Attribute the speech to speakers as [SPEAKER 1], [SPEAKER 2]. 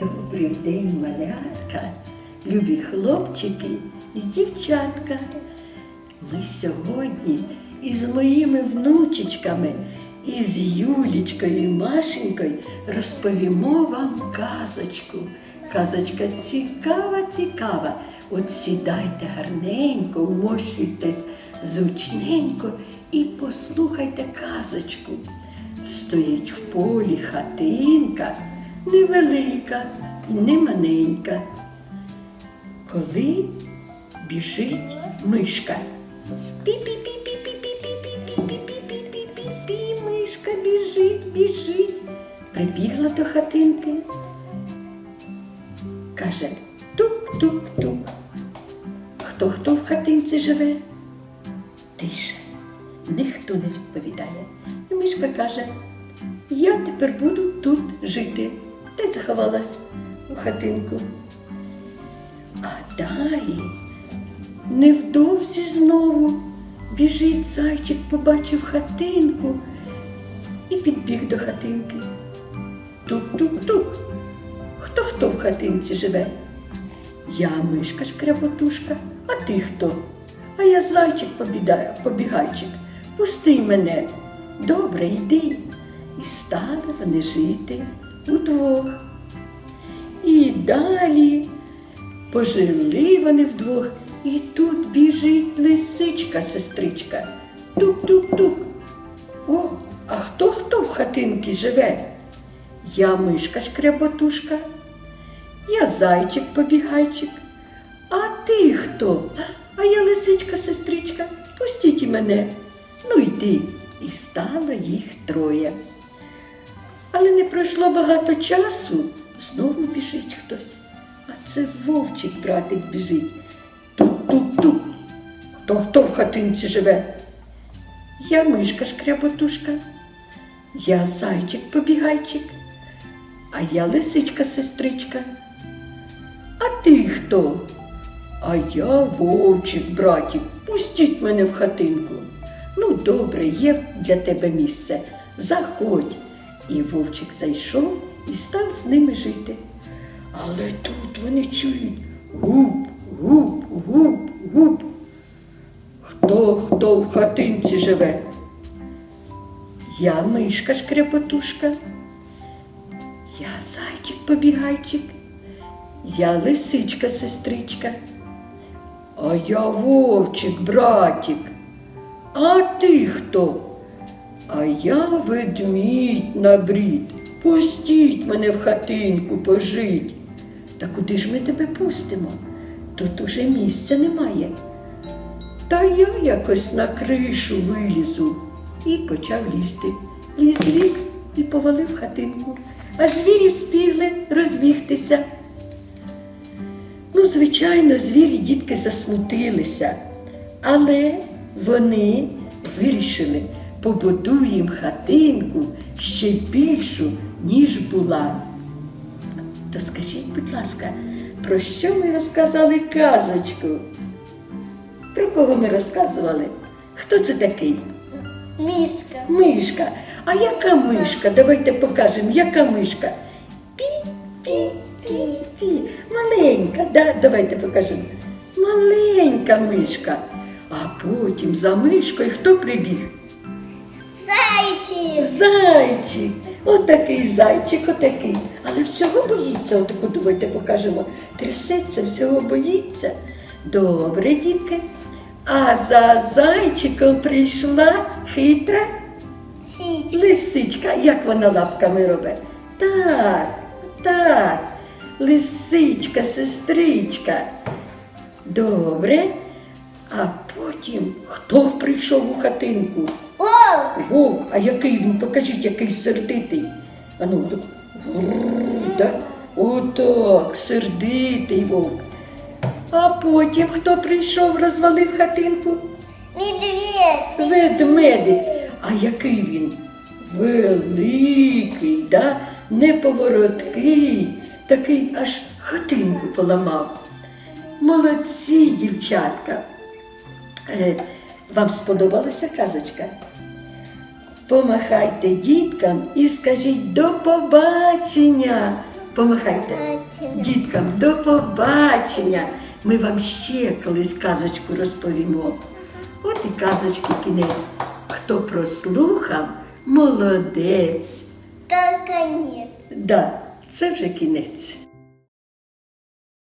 [SPEAKER 1] Добрий день, малятка, любі хлопчики і дівчатка. Ми сьогодні із моїми внучечками, із Юлічкою і Машенькою розповімо вам казочку. Казочка цікава, цікава. От сідайте гарненько, вмощуйтесь зручненько і послухайте казочку. Стоїть в полі хатинка, невелика і не маленька. Коли біжить мишка. Пі-пі-пі-пі-пі-пі-пі-пі-пі-пі-пі-пі, мишка біжить, біжить. Прибігла до хатинки. Каже тук-тук-тук. Хто хто в хатинці живе? Тише. Ніхто не відповідає. І мишка каже, я тепер буду тут жити. Ти заховалась у хатинку. А далі невдовзі знову біжить зайчик, побачив хатинку і підбіг до хатинки. Тук-тук-тук. Хто хто в хатинці живе? Я мишка шкряботушка, а ти хто? А я зайчик побігайчик. Пусти мене. Добре, йди. І стали вони жити удвох. І далі пожили вони вдвох, і тут біжить лисичка, сестричка. Тук-тук-тук. О, а хто хто в хатинці живе? Я мишка шкряботушка, я зайчик побігайчик. А ти хто? А я лисичка, сестричка. Пустіть мене. Ну йди. І стало їх троє. Але не пройшло багато часу, знову біжить хтось. А це вовчик братик біжить. Тук-тук-тук. Хто хто в хатинці живе? Я мишка шкряботушка, я зайчик побігайчик, а я лисичка сестричка. А ти хто? А я вовчик, братик, пустіть мене в хатинку. Ну, добре, є для тебе місце. Заходь. І вовчик зайшов і став з ними жити. Але тут вони чують гуп, гуп, гуп, гуп. Хто хто в хатинці живе? Я мишка шкряботушка, я зайчик побігайчик, я лисичка сестричка, а я вовчик, братик. А ти хто? А я ведмідь на брід. Пустіть мене в хатинку пожить. Та куди ж ми тебе пустимо? Тут уже місця немає. Та я якось на кришу вилізу і почав лізти. Ліз, ліз і повалив хатинку, а звірі вспігли розбігтися. Ну, звичайно, звірі дітки засмутилися, але вони вирішили, побудуємо хатинку ще більшу, ніж була. То скажіть, будь ласка, про що ми розказали казочку? Про кого ми розказували? Хто це такий?
[SPEAKER 2] Миска.
[SPEAKER 1] Мишка. А яка мишка? Давайте покажемо, яка мишка? Пі-пі-пі-пі. Маленька, да? давайте покажемо. Маленька мишка. Потім за мишкою хто прибіг?
[SPEAKER 2] Зайчик.
[SPEAKER 1] Зайчик. Отакий зайчик, отакий. Але всього боїться, отаку давайте покажемо. Трясеться, всього боїться. Добре, дітки. А за зайчиком прийшла хитра
[SPEAKER 2] Січка.
[SPEAKER 1] лисичка. Як вона лапками робить? Так, так. Лисичка, сестричка. Добре. А потім хто прийшов у хатинку?
[SPEAKER 2] Вовк.
[SPEAKER 1] Вовк, а який він? Покажіть, який сердитий. А ну, да? Отак, сердитий вовк. А потім хто прийшов, розвалив хатинку?
[SPEAKER 2] Медведь.
[SPEAKER 1] Ведмедик. А який він? Великий, да? неповороткий, такий аж хатинку поламав. Молодці, дівчатка. Е, Вам сподобалася казочка? Помахайте діткам і скажіть до побачення. Помахайте. Діткам до побачення. Ми вам ще колись казочку розповімо. От і казочки кінець. Хто прослухав, молодець.
[SPEAKER 2] Только нет.
[SPEAKER 1] Да, це вже кінець.